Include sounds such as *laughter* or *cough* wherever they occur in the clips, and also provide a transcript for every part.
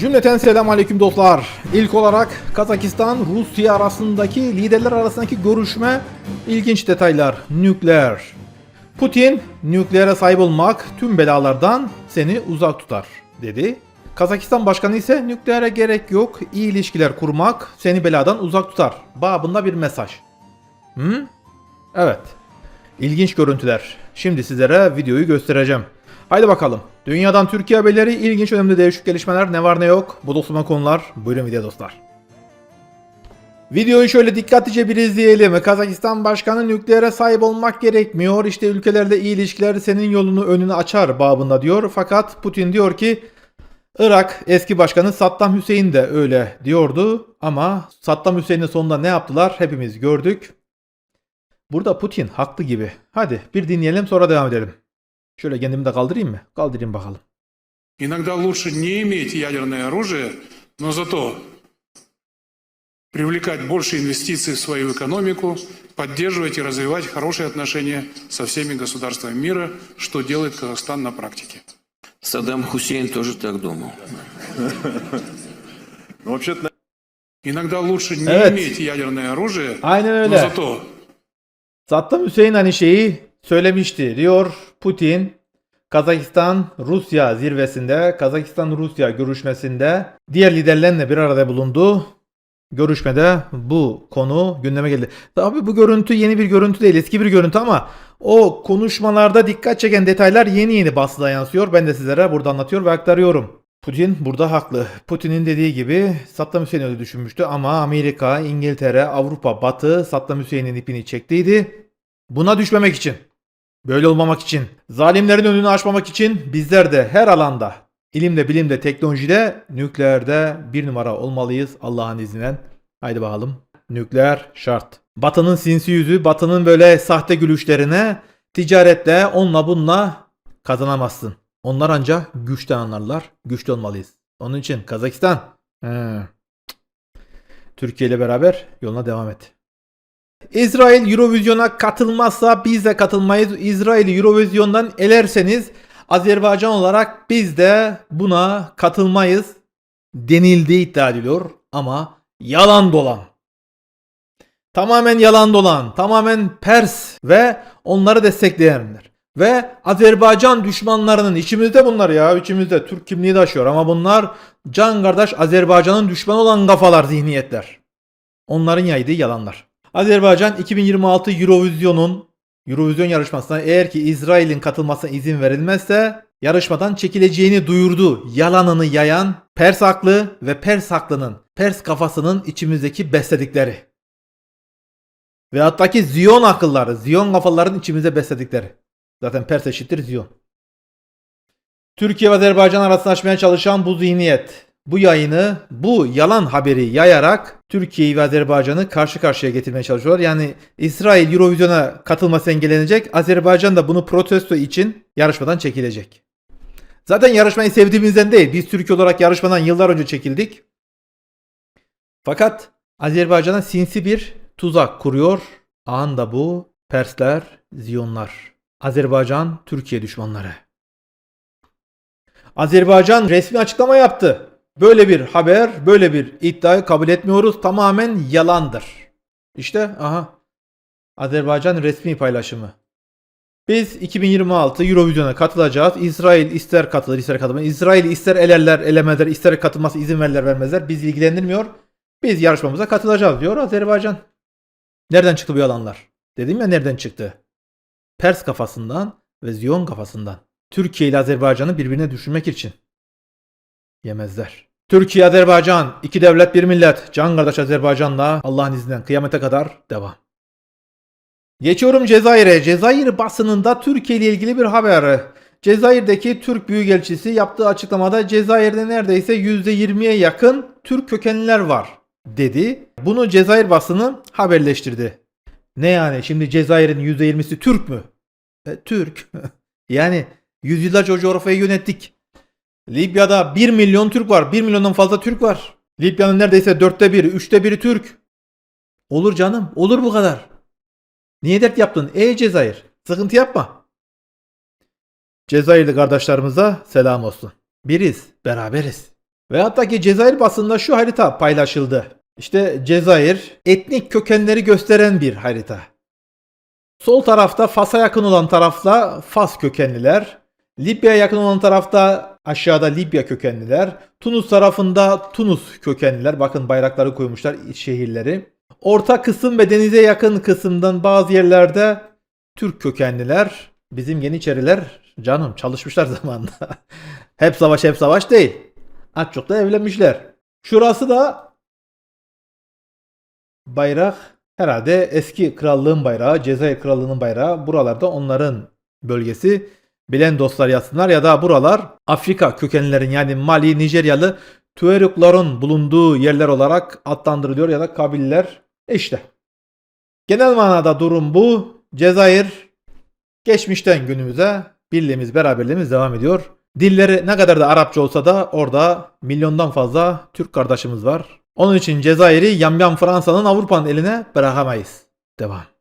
Cümleten selam aleyküm dostlar. İlk olarak Kazakistan Rusya arasındaki liderler arasındaki görüşme ilginç detaylar. Nükleer. Putin nükleere sahip olmak tüm belalardan seni uzak tutar dedi. Kazakistan başkanı ise nükleere gerek yok, iyi ilişkiler kurmak seni beladan uzak tutar. Babında bir mesaj. Hı? Evet. İlginç görüntüler. Şimdi sizlere videoyu göstereceğim. Haydi bakalım. Dünyadan Türkiye haberleri, ilginç önemli değişik gelişmeler ne var ne yok. Bu dostuma konular. Buyurun video dostlar. Videoyu şöyle dikkatlice bir izleyelim. Kazakistan Başkanı nükleere sahip olmak gerekmiyor. İşte ülkelerle iyi ilişkiler senin yolunu önünü açar babında diyor. Fakat Putin diyor ki Irak eski başkanı Saddam Hüseyin de öyle diyordu. Ama Saddam Hüseyin'in sonunda ne yaptılar hepimiz gördük. Burada Putin haklı gibi. Hadi bir dinleyelim sonra devam edelim. Şöyle kendimi de kaldırayım mı? Kaldırayım bakalım. Иногда лучше не иметь ядерное оружие, но зато привлекать больше инвестиций в свою экономику, поддерживать и развивать хорошие отношения со всеми государствами мира, что делает Казахстан на практике. Саддам Хусейн тоже так думал. Ну, вообще-то, Иногда лучше не иметь ядерное оружие, но зато Saddam Hüseyin hani şeyi söylemişti diyor Putin. Kazakistan Rusya zirvesinde, Kazakistan Rusya görüşmesinde diğer liderlerle bir arada bulundu. Görüşmede bu konu gündeme geldi. Tabii bu görüntü yeni bir görüntü değil, eski bir görüntü ama o konuşmalarda dikkat çeken detaylar yeni yeni basına yansıyor. Ben de sizlere burada anlatıyor ve aktarıyorum. Putin burada haklı. Putin'in dediği gibi Saddam Hüseyin öyle düşünmüştü ama Amerika, İngiltere, Avrupa, Batı Saddam Hüseyin'in ipini çektiydi. Buna düşmemek için, böyle olmamak için, zalimlerin önünü açmamak için bizler de her alanda, ilimde, bilimde, teknolojide, nükleerde bir numara olmalıyız Allah'ın izniyle. Haydi bakalım. Nükleer şart. Batı'nın sinsi yüzü, Batı'nın böyle sahte gülüşlerine ticaretle onunla bununla kazanamazsın. Onlar ancak güçten anlarlar. Güçlü olmalıyız. Onun için Kazakistan. He. Türkiye ile beraber yoluna devam et. İsrail Eurovision'a katılmazsa biz de katılmayız. İsrail'i Eurovision'dan elerseniz Azerbaycan olarak biz de buna katılmayız denildiği iddia ediliyor ama yalan dolan. Tamamen yalan dolan, tamamen Pers ve onları destekleyenler. Ve Azerbaycan düşmanlarının içimizde bunlar ya içimizde Türk kimliği taşıyor ama bunlar can kardeş Azerbaycan'ın düşmanı olan kafalar zihniyetler. Onların yaydığı yalanlar. Azerbaycan 2026 Eurovision'un Eurovision yarışmasına eğer ki İsrail'in katılmasına izin verilmezse yarışmadan çekileceğini duyurdu. Yalanını yayan Pers aklı ve Pers aklının, Pers kafasının içimizdeki besledikleri. Ve hatta ki Ziyon akılları, Ziyon kafaların içimize besledikleri. Zaten Pers eşittir Ziyon. Türkiye ve Azerbaycan arasında açmaya çalışan bu zihniyet, bu yayını, bu yalan haberi yayarak Türkiye'yi ve Azerbaycan'ı karşı karşıya getirmeye çalışıyorlar. Yani İsrail Eurovision'a katılması engellenecek. Azerbaycan da bunu protesto için yarışmadan çekilecek. Zaten yarışmayı sevdiğimizden değil. Biz Türkiye olarak yarışmadan yıllar önce çekildik. Fakat Azerbaycan'a sinsi bir tuzak kuruyor. Anında bu Persler, Ziyonlar. Azerbaycan, Türkiye düşmanları. Azerbaycan resmi açıklama yaptı. Böyle bir haber, böyle bir iddiayı kabul etmiyoruz. Tamamen yalandır. İşte aha. Azerbaycan resmi paylaşımı. Biz 2026 Eurovision'a katılacağız. İsrail ister katılır ister katılmaz. İsrail ister elerler elemezler ister katılması izin verirler vermezler. Biz ilgilendirmiyor. Biz yarışmamıza katılacağız diyor Azerbaycan. Nereden çıktı bu yalanlar? Dedim ya nereden çıktı? Pers kafasından ve Ziyon kafasından. Türkiye ile Azerbaycan'ı birbirine düşürmek için. Yemezler. Türkiye, Azerbaycan, iki devlet bir millet. Can kardeş Azerbaycan'la Allah'ın izniyle kıyamete kadar devam. Geçiyorum Cezayir'e. Cezayir basınında Türkiye ile ilgili bir haber. Cezayir'deki Türk Büyükelçisi yaptığı açıklamada Cezayir'de neredeyse %20'ye yakın Türk kökenliler var dedi. Bunu Cezayir basını haberleştirdi. Ne yani şimdi Cezayir'in %20'si Türk mü? E, Türk. *laughs* yani yüzyıllarca o coğrafyayı yönettik. Libya'da 1 milyon Türk var. 1 milyondan fazla Türk var. Libya'nın neredeyse dörtte biri, üçte biri Türk. Olur canım, olur bu kadar. Niye dert yaptın? Ey Cezayir, sıkıntı yapma. Cezayirli kardeşlerimize selam olsun. Biriz, beraberiz. Ve hatta ki Cezayir basında şu harita paylaşıldı. İşte Cezayir etnik kökenleri gösteren bir harita. Sol tarafta Fas'a yakın olan tarafta Fas kökenliler. Libya'ya yakın olan tarafta aşağıda Libya kökenliler. Tunus tarafında Tunus kökenliler. Bakın bayrakları koymuşlar şehirleri. Orta kısım ve denize yakın kısımdan bazı yerlerde Türk kökenliler. Bizim Yeniçeriler canım çalışmışlar *laughs* zamanında. hep savaş hep savaş değil. Az çok da evlenmişler. Şurası da bayrak herhalde eski krallığın bayrağı, Cezayir krallığının bayrağı. Buralarda onların bölgesi. Bilen dostlar yazsınlar ya da buralar Afrika kökenlilerin yani Mali, Nijeryalı Tuaregların bulunduğu yerler olarak adlandırılıyor ya da kabiller. İşte. Genel manada durum bu. Cezayir geçmişten günümüze birliğimiz, beraberliğimiz devam ediyor. Dilleri ne kadar da Arapça olsa da orada milyondan fazla Türk kardeşimiz var. Onun için Cezayir'i yamyam Fransa'nın Avrupa'nın eline bırakamayız. Devam.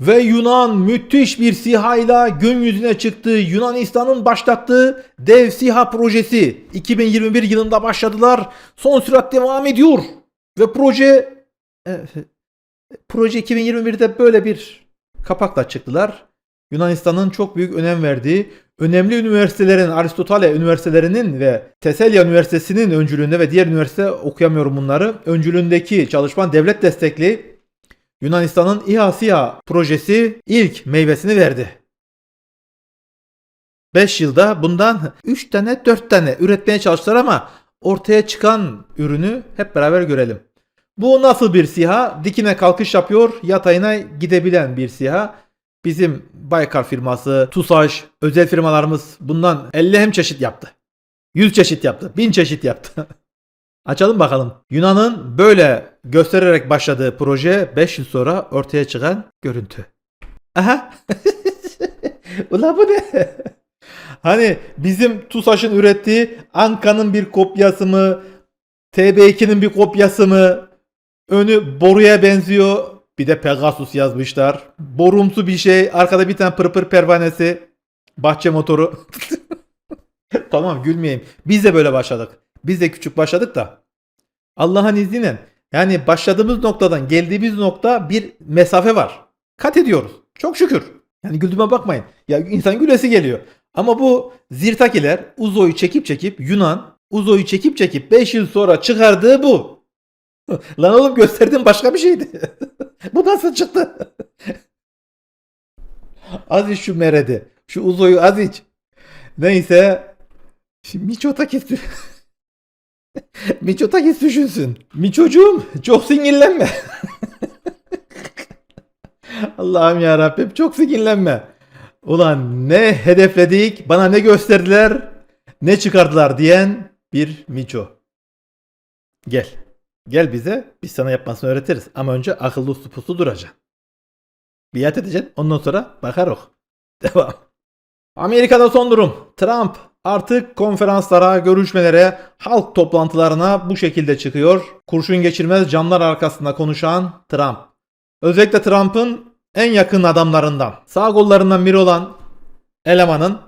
Ve Yunan müthiş bir SİHA'yla gün yüzüne çıktı. Yunanistan'ın başlattığı dev SİHA projesi 2021 yılında başladılar. Son sürat devam ediyor. Ve proje e, proje 2021'de böyle bir kapakla çıktılar. Yunanistan'ın çok büyük önem verdiği önemli üniversitelerin Aristotale üniversitelerinin ve Teselya Üniversitesi'nin öncülüğünde ve diğer üniversite okuyamıyorum bunları. Öncülüğündeki çalışma devlet destekli Yunanistan'ın İHA-SİHA projesi ilk meyvesini verdi. 5 yılda bundan 3 tane 4 tane üretmeye çalıştılar ama ortaya çıkan ürünü hep beraber görelim. Bu nasıl bir SİHA? Dikine kalkış yapıyor, yatayına gidebilen bir SİHA. Bizim Baykar firması, TUSAŞ, özel firmalarımız bundan 50 hem çeşit yaptı. 100 çeşit yaptı, 1000 çeşit yaptı. *laughs* Açalım bakalım. Yunan'ın böyle göstererek başladığı proje 5 yıl sonra ortaya çıkan görüntü. Aha. *laughs* Ulan bu ne? hani bizim TUSAŞ'ın ürettiği Anka'nın bir kopyası mı? TB2'nin bir kopyası mı? Önü boruya benziyor. Bir de Pegasus yazmışlar. Borumsu bir şey. Arkada bir tane pırpır pervanesi. Bahçe motoru. *laughs* tamam gülmeyeyim. Biz de böyle başladık. Biz de küçük başladık da. Allah'ın izniyle yani başladığımız noktadan geldiğimiz nokta bir mesafe var. Kat ediyoruz. Çok şükür. Yani güldüğüme bakmayın. Ya insan gülesi geliyor. Ama bu zirtakiler Uzo'yu çekip çekip Yunan Uzo'yu çekip çekip 5 yıl sonra çıkardığı bu. *laughs* Lan oğlum gösterdiğin başka bir şeydi. *laughs* bu nasıl çıktı? *laughs* az iç şu meredi. Şu Uzo'yu az iç. Neyse. Şimdi *laughs* Miçotakis Miçotakis düşünsün. Miçocuğum çok sinirlenme. *laughs* Allah'ım ya Rabbim çok sinirlenme. Ulan ne hedefledik, bana ne gösterdiler, ne çıkardılar diyen bir Miço. Gel. Gel bize, biz sana yapmasını öğretiriz. Ama önce akıllı uslu puslu duracaksın. Biat edeceksin, ondan sonra bakarız. Devam. Amerika'da son durum. Trump artık konferanslara, görüşmelere, halk toplantılarına bu şekilde çıkıyor. Kurşun geçirmez camlar arkasında konuşan Trump. Özellikle Trump'ın en yakın adamlarından, sağ kollarından biri olan elemanın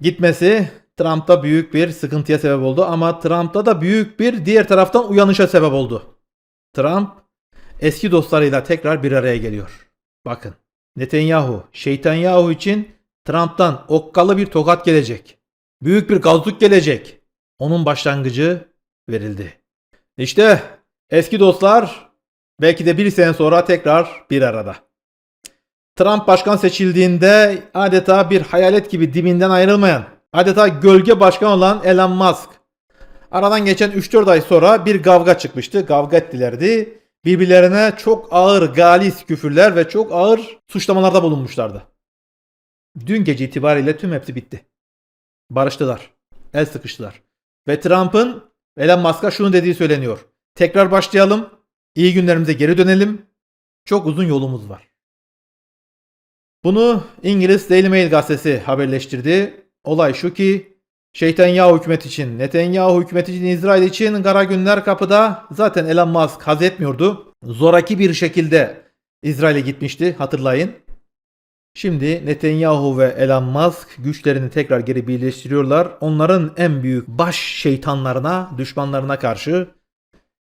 gitmesi Trump'ta büyük bir sıkıntıya sebep oldu ama Trump'ta da büyük bir diğer taraftan uyanışa sebep oldu. Trump eski dostlarıyla tekrar bir araya geliyor. Bakın Netanyahu, Şeytanyahu için Trump'tan okkalı bir tokat gelecek. Büyük bir gazluk gelecek. Onun başlangıcı verildi. İşte eski dostlar belki de bir sene sonra tekrar bir arada. Trump başkan seçildiğinde adeta bir hayalet gibi dibinden ayrılmayan, adeta gölge başkan olan Elon Musk. Aradan geçen 3-4 ay sonra bir kavga çıkmıştı. Kavga ettilerdi. Birbirlerine çok ağır galis küfürler ve çok ağır suçlamalarda bulunmuşlardı. Dün gece itibariyle tüm hepsi bitti. Barıştılar. El sıkıştılar. Ve Trump'ın Elon Musk'a şunu dediği söyleniyor. Tekrar başlayalım. İyi günlerimize geri dönelim. Çok uzun yolumuz var. Bunu İngiliz Daily Mail gazetesi haberleştirdi. Olay şu ki Şeytanyahu hükümet için, Netanyahu hükümet için, İsrail için kara günler kapıda. Zaten Elon Musk haz etmiyordu. Zoraki bir şekilde İsrail'e gitmişti hatırlayın. Şimdi Netanyahu ve Elon Musk güçlerini tekrar geri birleştiriyorlar. Onların en büyük baş şeytanlarına, düşmanlarına karşı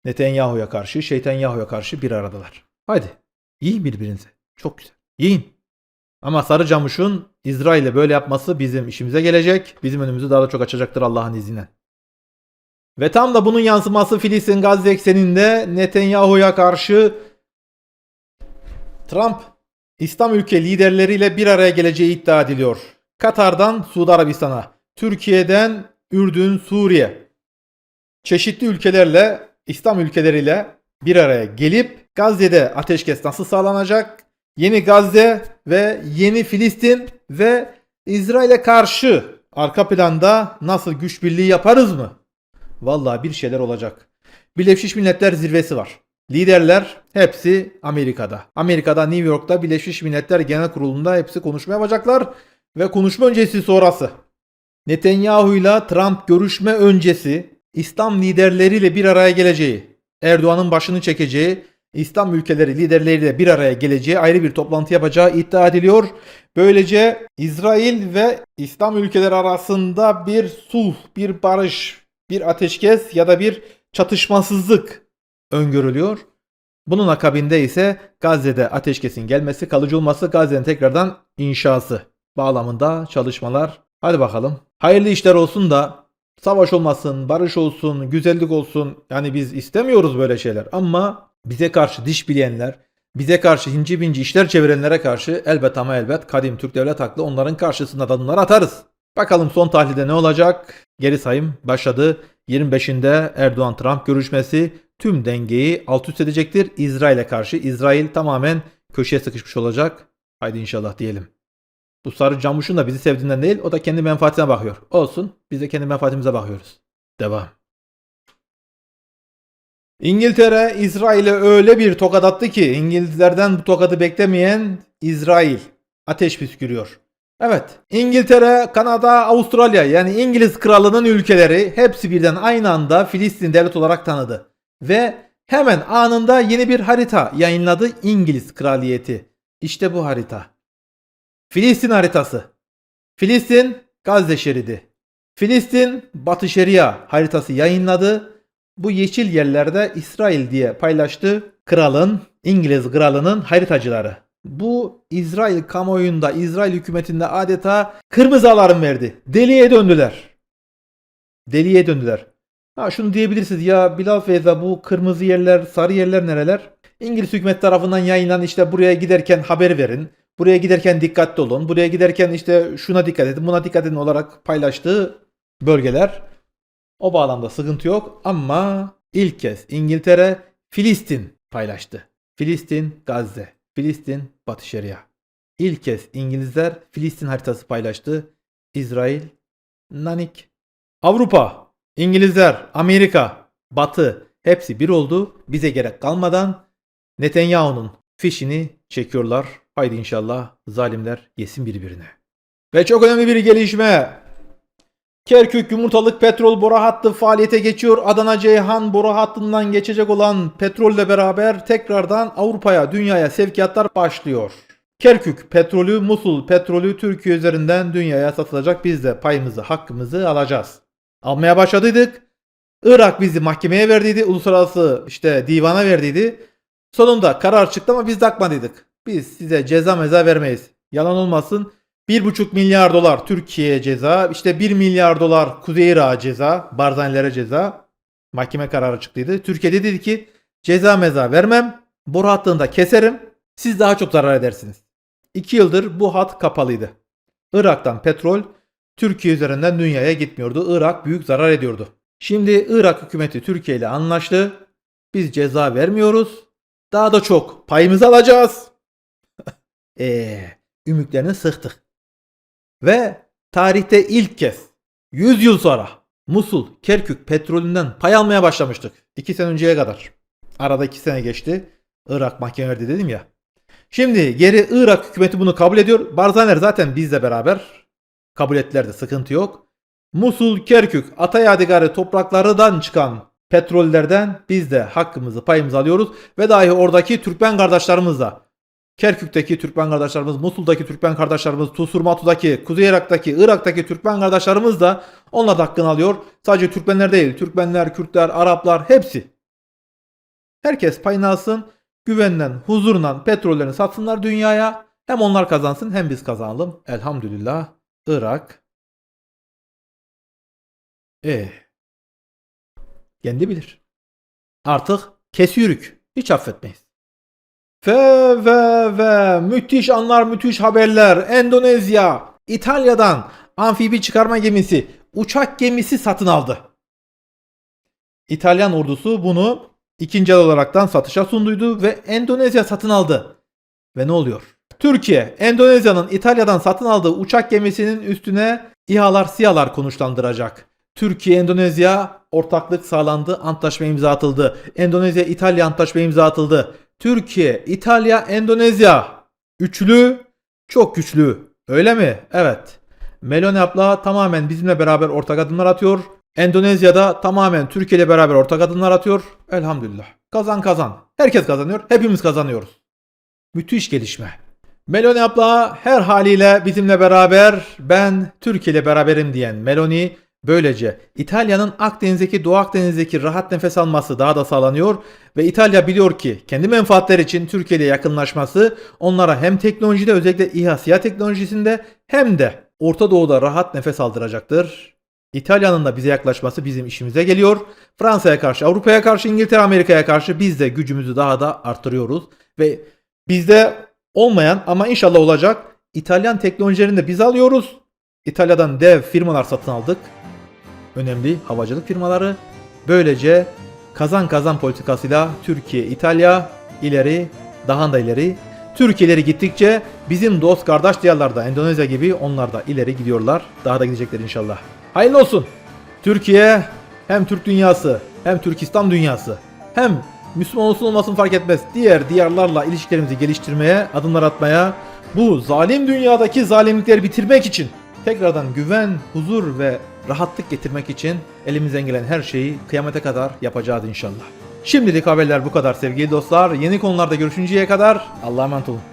Netanyahu'ya karşı, Şeytanyahu'ya karşı bir aradalar. Haydi yiyin birbirinize. Çok güzel. Yiyin. Ama Sarı Camuş'un İsrail'e böyle yapması bizim işimize gelecek. Bizim önümüzü daha da çok açacaktır Allah'ın izniyle. Ve tam da bunun yansıması Filistin Gazze ekseninde Netanyahu'ya karşı Trump İslam ülke liderleriyle bir araya geleceği iddia ediliyor. Katar'dan Suudi Arabistan'a, Türkiye'den Ürdün, Suriye. Çeşitli ülkelerle, İslam ülkeleriyle bir araya gelip Gazze'de ateşkes nasıl sağlanacak? Yeni Gazze ve yeni Filistin ve İsrail'e karşı arka planda nasıl güç birliği yaparız mı? Vallahi bir şeyler olacak. Birleşmiş Milletler zirvesi var. Liderler hepsi Amerika'da. Amerika'da New York'ta Birleşmiş Milletler Genel Kurulu'nda hepsi konuşma yapacaklar ve konuşma öncesi sonrası. Netanyahu ile Trump görüşme öncesi İslam liderleriyle bir araya geleceği, Erdoğan'ın başını çekeceği, İslam ülkeleri liderleriyle bir araya geleceği ayrı bir toplantı yapacağı iddia ediliyor. Böylece İsrail ve İslam ülkeleri arasında bir sulh, bir barış, bir ateşkes ya da bir çatışmasızlık öngörülüyor. Bunun akabinde ise Gazze'de ateşkesin gelmesi, kalıcı olması, Gazze'nin tekrardan inşası bağlamında çalışmalar. Hadi bakalım. Hayırlı işler olsun da savaş olmasın, barış olsun, güzellik olsun. Yani biz istemiyoruz böyle şeyler ama bize karşı diş bileyenler, bize karşı hinci binci işler çevirenlere karşı elbet ama elbet kadim Türk devlet haklı onların karşısında da bunları atarız. Bakalım son tahlilde ne olacak? Geri sayım başladı. 25'inde Erdoğan-Trump görüşmesi tüm dengeyi alt üst edecektir. İsrail'e karşı İsrail tamamen köşeye sıkışmış olacak. Haydi inşallah diyelim. Bu sarı camuşun da bizi sevdiğinden değil o da kendi menfaatine bakıyor. Olsun biz de kendi menfaatimize bakıyoruz. Devam. İngiltere İsrail'e öyle bir tokat attı ki İngilizlerden bu tokadı beklemeyen İsrail ateş püskürüyor. Evet İngiltere, Kanada, Avustralya yani İngiliz kralının ülkeleri hepsi birden aynı anda Filistin devlet olarak tanıdı. Ve hemen anında yeni bir harita yayınladı İngiliz kraliyeti. İşte bu harita. Filistin haritası. Filistin Gazze şeridi. Filistin Batı Şeria haritası yayınladı. Bu yeşil yerlerde İsrail diye paylaştı. Kralın, İngiliz kralının haritacıları. Bu İsrail kamuoyunda, İsrail hükümetinde adeta kırmızı alarm verdi. Deliye döndüler. Deliye döndüler. Ha şunu diyebilirsiniz ya Bilal Feyza bu kırmızı yerler, sarı yerler nereler? İngiliz hükümet tarafından yayınlanan işte buraya giderken haber verin. Buraya giderken dikkatli olun. Buraya giderken işte şuna dikkat edin, buna dikkat edin olarak paylaştığı bölgeler. O bağlamda sıkıntı yok ama ilk kez İngiltere Filistin paylaştı. Filistin Gazze, Filistin Batı Şeria. İlk kez İngilizler Filistin haritası paylaştı. İsrail nanik. Avrupa, İngilizler, Amerika, Batı hepsi bir oldu. Bize gerek kalmadan Netanyahu'nun fişini çekiyorlar. Haydi inşallah zalimler yesin birbirine. Ve çok önemli bir gelişme. Kerkük yumurtalık petrol boru hattı faaliyete geçiyor. Adana Ceyhan boru hattından geçecek olan petrolle beraber tekrardan Avrupa'ya, dünyaya sevkiyatlar başlıyor. Kerkük petrolü, Musul petrolü Türkiye üzerinden dünyaya satılacak. Biz de payımızı, hakkımızı alacağız. Almaya başladıydık. Irak bizi mahkemeye verdiydi. Uluslararası işte divana verdiydi. Sonunda karar çıktı ama biz takmadıydık. Biz size ceza meza vermeyiz. Yalan olmasın. 1,5 milyar dolar Türkiye'ye ceza. işte 1 milyar dolar Kuzey Irak'a ceza. Barzanilere ceza. Mahkeme kararı çıktıydı. Türkiye dedi ki ceza meza vermem. Boru hattını da keserim. Siz daha çok zarar edersiniz. 2 yıldır bu hat kapalıydı. Irak'tan petrol Türkiye üzerinden dünyaya gitmiyordu. Irak büyük zarar ediyordu. Şimdi Irak hükümeti Türkiye ile anlaştı. Biz ceza vermiyoruz. Daha da çok payımızı alacağız. *laughs* Eee ümüklerini sıktık. Ve tarihte ilk kez 100 yıl sonra Musul, Kerkük petrolünden pay almaya başlamıştık. 2 sene önceye kadar. Arada 2 sene geçti. Irak mahkeme verdi dedim ya. Şimdi geri Irak hükümeti bunu kabul ediyor. Barzaner zaten bizle beraber kabul ettiler de sıkıntı yok. Musul, Kerkük, Atayadigarı topraklarından çıkan petrollerden biz de hakkımızı payımızı alıyoruz ve dahi oradaki Türkmen kardeşlerimiz de Kerkük'teki Türkmen kardeşlerimiz, Musul'daki Türkmen kardeşlerimiz, Tusurmatu'daki, Kuzey Irak'taki, Irak'taki Türkmen kardeşlerimiz de onlar da hakkını alıyor. Sadece Türkmenler değil, Türkmenler, Kürtler, Araplar hepsi. Herkes payını alsın, güvenden, huzurla petrollerini satsınlar dünyaya. Hem onlar kazansın hem biz kazanalım. Elhamdülillah Irak. Eh. Kendi bilir. Artık kesiyorük. Hiç affetmeyiz. Ve ve ve müthiş anlar müthiş haberler. Endonezya İtalya'dan amfibi çıkarma gemisi uçak gemisi satın aldı. İtalyan ordusu bunu ikinci el olaraktan satışa sunduydu ve Endonezya satın aldı. Ve ne oluyor? Türkiye, Endonezya'nın İtalya'dan satın aldığı uçak gemisinin üstüne İHA'lar, SİHA'lar konuşlandıracak. Türkiye, Endonezya ortaklık sağlandı, antlaşma imza atıldı. Endonezya, İtalya antlaşma imza atıldı. Türkiye, İtalya, Endonezya. Üçlü çok güçlü. Öyle mi? Evet. Meloni abla tamamen bizimle beraber ortak adımlar atıyor. Endonezya'da tamamen Türkiye ile beraber ortak adımlar atıyor. Elhamdülillah. Kazan kazan. Herkes kazanıyor. Hepimiz kazanıyoruz. Müthiş gelişme. Meloni abla her haliyle bizimle beraber ben Türkiye ile beraberim diyen Meloni böylece İtalya'nın Akdeniz'deki Doğu Akdeniz'deki rahat nefes alması daha da sağlanıyor ve İtalya biliyor ki kendi menfaatleri için Türkiye ile yakınlaşması onlara hem teknolojide özellikle İHA SİHA teknolojisinde hem de Orta Doğu'da rahat nefes aldıracaktır. İtalya'nın da bize yaklaşması bizim işimize geliyor. Fransa'ya karşı, Avrupa'ya karşı, İngiltere, Amerika'ya karşı biz de gücümüzü daha da arttırıyoruz. Ve bizde olmayan ama inşallah olacak İtalyan teknolojilerini de biz alıyoruz. İtalya'dan dev firmalar satın aldık. Önemli havacılık firmaları. Böylece kazan kazan politikasıyla Türkiye, İtalya ileri, daha da ileri. Türkiye ileri gittikçe bizim dost kardeş diyarlarda Endonezya gibi onlar da ileri gidiyorlar. Daha da gidecekler inşallah. Hayırlı olsun. Türkiye hem Türk dünyası hem Türkistan dünyası hem Müslüman olsun olmasın fark etmez. Diğer diyarlarla ilişkilerimizi geliştirmeye, adımlar atmaya, bu zalim dünyadaki zalimlikleri bitirmek için tekrardan güven, huzur ve rahatlık getirmek için elimizden gelen her şeyi kıyamete kadar yapacağız inşallah. Şimdilik haberler bu kadar sevgili dostlar. Yeni konularda görüşünceye kadar Allah'a emanet olun.